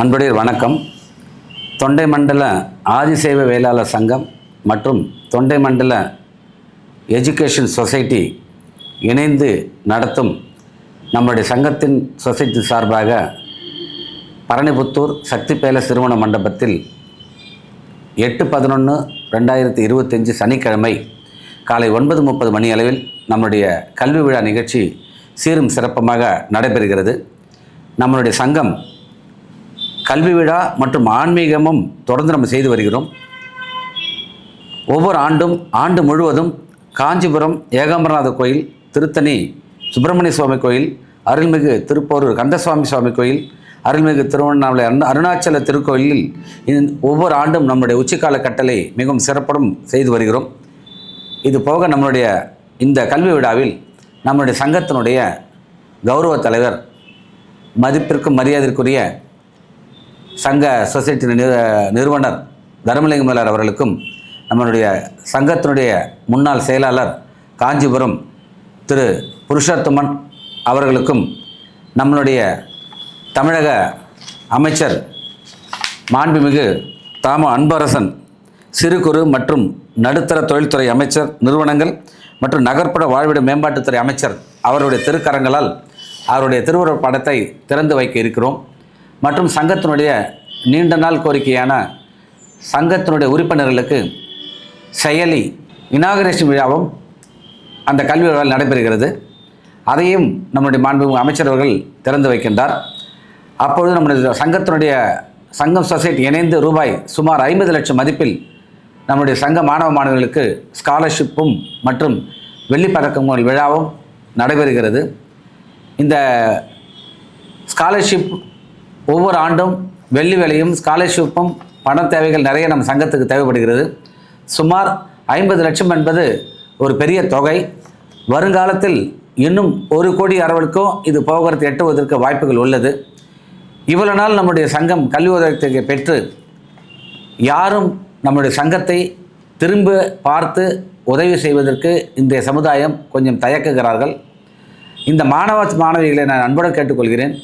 அன்புடைய வணக்கம். தொண்டை மண்டல ஆதிசைவ வேளாளர் சங்கம் மற்றும் தொண்டை மண்டல எஜுகேஷன் சொசைட்டி இணைந்து நடத்தும் நம்முடைய சங்கத்தின் சொசைட்டி சார்பாக பரணிபுத்தூர் சக்தி பேலஸ் திருமண மண்டபத்தில் எட்டு பதினொன்று ரெண்டாயிரத்தி இருபத்தஞ்சி சனிக்கிழமை காலை ஒன்பது முப்பது மணி அளவில் நம்முடைய கல்வி விழா நிகழ்ச்சி சீரும் சிறப்புமாக நடைபெறுகிறது. நம்மளுடைய சங்கம் கல்வி விழா மற்றும் ஆன்மீகமும் தொடர்ந்து நம்ம செய்து வருகிறோம். ஒவ்வொரு ஆண்டும் ஆண்டு முழுவதும் காஞ்சிபுரம் ஏகாம்பரநாத கோயில் திருத்தணி சுப்பிரமணிய சுவாமி கோயில் அருள்மிகு திருப்போரூர் கந்தசுவாமி சுவாமி கோயில் அருள்மிகு திருவண்ணாமலை அருண் அருணாச்சல திருக்கோயிலில் ஒவ்வொரு ஆண்டும் நம்முடைய உச்சிக்கால கட்டளை மிகவும் சிறப்படும் செய்து வருகிறோம். இது போக நம்மளுடைய இந்த கல்வி விழாவில் நம்முடைய சங்கத்தினுடைய கௌரவ தலைவர் மதிப்பிற்கும் மரியாதைக்குரிய சங்க சொசைட்டி நிறு நிறுவனர் தர்மலிங்க மலர் அவர்களுக்கும் நம்மளுடைய சங்கத்தினுடைய முன்னாள் செயலாளர் காஞ்சிபுரம் திரு புருஷோத்தமன் அவர்களுக்கும் நம்மளுடைய தமிழக அமைச்சர் மாண்புமிகு தாம அன்பரசன் சிறு குறு மற்றும் நடுத்தர தொழில்துறை அமைச்சர் நிறுவனங்கள் மற்றும் நகர்ப்புற வாழ்விட மேம்பாட்டுத்துறை அமைச்சர் அவருடைய திருக்கரங்களால் அவருடைய திருவுருவ படத்தை திறந்து வைக்க இருக்கிறோம். மற்றும் சங்கத்தினுடைய நீண்ட நாள் கோரிக்கையான சங்கத்தினுடைய உறுப்பினர்களுக்கு செயலி இனாகரேஷன் விழாவும் அந்த கல்வி விழாவில் நடைபெறுகிறது. அதையும் நம்முடைய மாண்பு அமைச்சர் அவர்கள் திறந்து வைக்கின்றார். அப்பொழுது நம்முடைய சங்கத்தினுடைய சங்கம் சொசைட்டி இணைந்து ரூபாய் சுமார் ஐம்பது லட்சம் மதிப்பில் நம்முடைய சங்க மாணவ மாணவர்களுக்கு ஸ்காலர்ஷிப்பும் மற்றும் வெள்ளிப் பதக்கங்கள் விழாவும் நடைபெறுகிறது. இந்த ஸ்காலர்ஷிப் ஒவ்வொரு ஆண்டும் வெள்ளி விலையும் ஸ்காலர்ஷிப்பும் பண தேவைகள் நிறைய நம்ம சங்கத்துக்கு தேவைப்படுகிறது. சுமார் ஐம்பது லட்சம் என்பது ஒரு பெரிய தொகை. வருங்காலத்தில் இன்னும் ஒரு கோடி அரவலுக்கும் இது போகிறது எட்டுவதற்கு வாய்ப்புகள் உள்ளது. இவ்வளவு நாள் நம்முடைய சங்கம் கல்வி உதவித்தொகை பெற்று யாரும் நம்முடைய சங்கத்தை திரும்ப பார்த்து உதவி செய்வதற்கு இன்றைய சமுதாயம் கொஞ்சம் தயக்குகிறார்கள். இந்த மாணவ மாணவிகளை நான் அன்புடன் கேட்டுக்கொள்கிறேன்.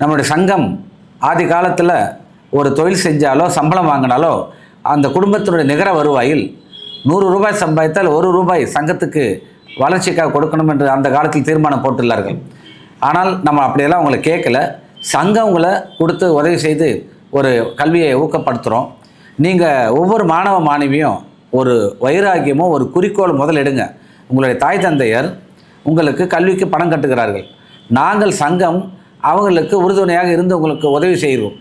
நம்மளுடைய சங்கம் ஆதி காலத்தில் ஒரு தொழில் செஞ்சாலோ சம்பளம் வாங்கினாலோ அந்த குடும்பத்தினுடைய நிகர வருவாயில் நூறு ரூபாய் சம்பாதித்தால் ஒரு ரூபாய் சங்கத்துக்கு வளர்ச்சிக்காக கொடுக்கணும் என்று அந்த காலத்தில் தீர்மானம் போட்டுள்ளார்கள். ஆனால் நம்ம அப்படியெல்லாம் அவங்களை கேட்கல. சங்கம் உங்களை கொடுத்து உதவி செய்து ஒரு கல்வியை ஊக்கப்படுத்துகிறோம் நீங்கள் ஒவ்வொரு மாணவ மாணவியும் ஒரு வைராக்கியமோ ஒரு குறிக்கோள் முதலிடுங்க. உங்களுடைய தாய் தந்தையர் உங்களுக்கு கல்விக்கு பணம் கட்டுகிறார்கள். நாங்கள் சங்கம் அவங்களுக்கு உறுதுணையாக இருந்து உங்களுக்கு உதவி செய்கிறோம்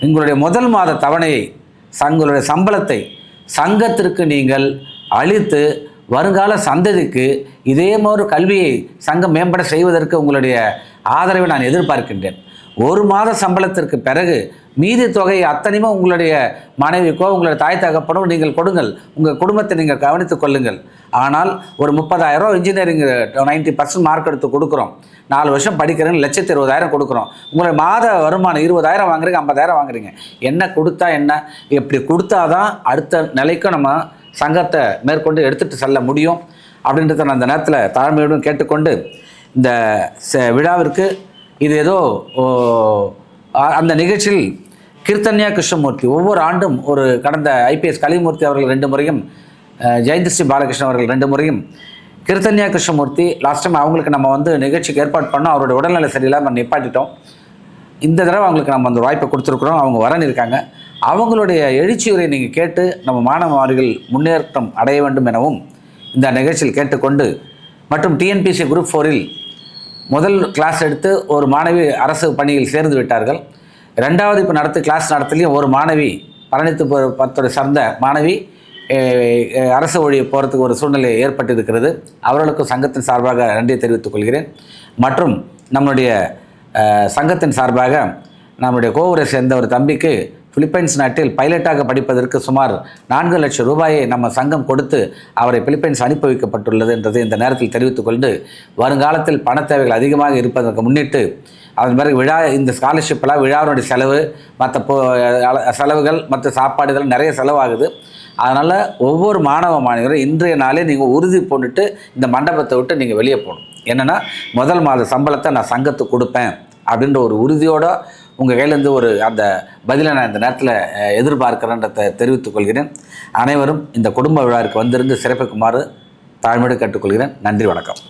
உங்களுடைய முதல் மாத தவணையை தங்களுடைய சம்பளத்தை சங்கத்திற்கு நீங்கள் அளித்து வருங்கால சந்ததிக்கு இதே மாதிரி கல்வியை சங்கம் மேம்பட செய்வதற்கு உங்களுடைய ஆதரவை நான் எதிர்பார்க்கின்றேன். ஒரு மாத சம்பளத்திற்கு பிறகு மீதி தொகையை அத்தனையுமே உங்களுடைய மனைவிக்கோ உங்களுடைய தாய் தகப்பனோ நீங்கள் கொடுங்கள். உங்கள் குடும்பத்தை நீங்கள் கவனித்துக் கொள்ளுங்கள். ஆனால் ஒரு முப்பதாயிரம் இன்ஜினியரிங் நைன்ட்டி பர்சன்ட் மார்க் எடுத்து கொடுக்குறோம். நாலு வருஷம் படிக்கிறேன்னு லட்சத்து இருபதாயிரம் கொடுக்குறோம். உங்களுடைய மாத வருமானம் இருபதாயிரம் வாங்குறீங்க ஐம்பதாயிரம் வாங்குறீங்க. என்ன கொடுத்தா என்ன? இப்படி கொடுத்தாதான் அடுத்த நிலைக்கும் நம்ம சங்கத்தை மேற்கொண்டு எடுத்துகிட்டு செல்ல முடியும். அப்படின்றத நான் அந்த நேரத்தில் தாழ்மையோடும் கேட்டுக்கொண்டு இந்த ச- விழாவிற்கு இது ஏதோ அந்த நிகழ்ச்சியில் கீர்த்தன்யா கிருஷ்ணமூர்த்தி ஒவ்வொரு ஆண்டும் ஒரு கடந்த ஐபிஎஸ் கலிமூர்த்தி அவர்கள் ரெண்டு முறையும் ஜெயந்தி ஸ்ரீ பாலகிருஷ்ணன் அவர்கள் ரெண்டு முறையும் கிருத்தன்யா கிருஷ்ணமூர்த்தி லாஸ்ட் டைம் அவங்களுக்கு நம்ம வந்து நிகழ்ச்சிக்கு ஏற்பாடு பண்ணோம். அவருடைய உடல்நிலை சரியில்லாமல் நிப்பாட்டிட்டோம். இந்த தடவை அவங்களுக்கு நம்ம அந்த வாய்ப்பை கொடுத்துருக்குறோம். அவங்க வரணிருக்காங்க அவங்களுடைய எழுச்சியுரை நீங்கள் கேட்டு நம்ம மாணவ மாணவிகள் முன்னேற்றம் அடைய வேண்டும் எனவும் இந்த நிகழ்ச்சியில் கேட்டுக்கொண்டு மற்றும் டிஎன்பிசி குரூப் ஃபோரில் முதல் கிளாஸ் எடுத்து ஒரு மாணவி அரசு பணியில் சேர்ந்து விட்டார்கள். ரெண்டாவது இப்போ நடத்து கிளாஸ் நடத்தலையும் ஒரு மாணவி பரணித்து பத்தோட சார்ந்த மாணவி அரசு வழியை போகிறதுக்கு ஒரு சூழ்நிலை ஏற்பட்டிருக்கிறது. அவர்களுக்கும் சங்கத்தின் சார்பாக நன்றியை தெரிவித்துக் கொள்கிறேன். மற்றும் நம்முடைய சங்கத்தின் சார்பாக நம்முடைய கோவூரை சேர்ந்த ஒரு தம்பிக்கு பிலிப்பைன்ஸ் நாட்டில் பைலட்டாக படிப்பதற்கு சுமார் நான்கு லட்சம் ரூபாயை நம்ம சங்கம் கொடுத்து அவரை பிலிப்பைன்ஸ் அனுப்பி வைக்கப்பட்டுள்ளது என்றது இந்த நேரத்தில் தெரிவித்துக் கொண்டு வருங்காலத்தில் பண தேவைகள் அதிகமாக இருப்பதற்கு முன்னிட்டு அதன் பிறகு விழா இந்த ஸ்காலர்ஷிப்பெல்லாம் விழாவினுடைய செலவு மற்ற போ அல- செலவுகள் மற்ற சாப்பாடுகள் நிறைய செலவாகுது. அதனால் ஒவ்வொரு மாணவ மாணவரும் இன்றைய நாளே நீங்கள் உறுதி போட்டுட்டு இந்த மண்டபத்தை விட்டு நீங்கள் வெளியே போகணும். என்னென்னா முதல் மாத சம்பளத்தை நான் சங்கத்துக்கு கொடுப்பேன் அப்படின்ற ஒரு உறுதியோடு உங்கள் கையிலேருந்து ஒரு அந்த பதிலை நான் இந்த நேரத்தில் அஹ், எதிர்பார்க்கிறேன்றதை தெரிவித்துக் கொள்கிறேன். அனைவரும் இந்த குடும்ப விழாவிற்கு வந்திருந்து சிறப்பிக்குமாறு தாழ்மையோடு கேட்டுக்கொள்கிறேன். நன்றி வணக்கம்.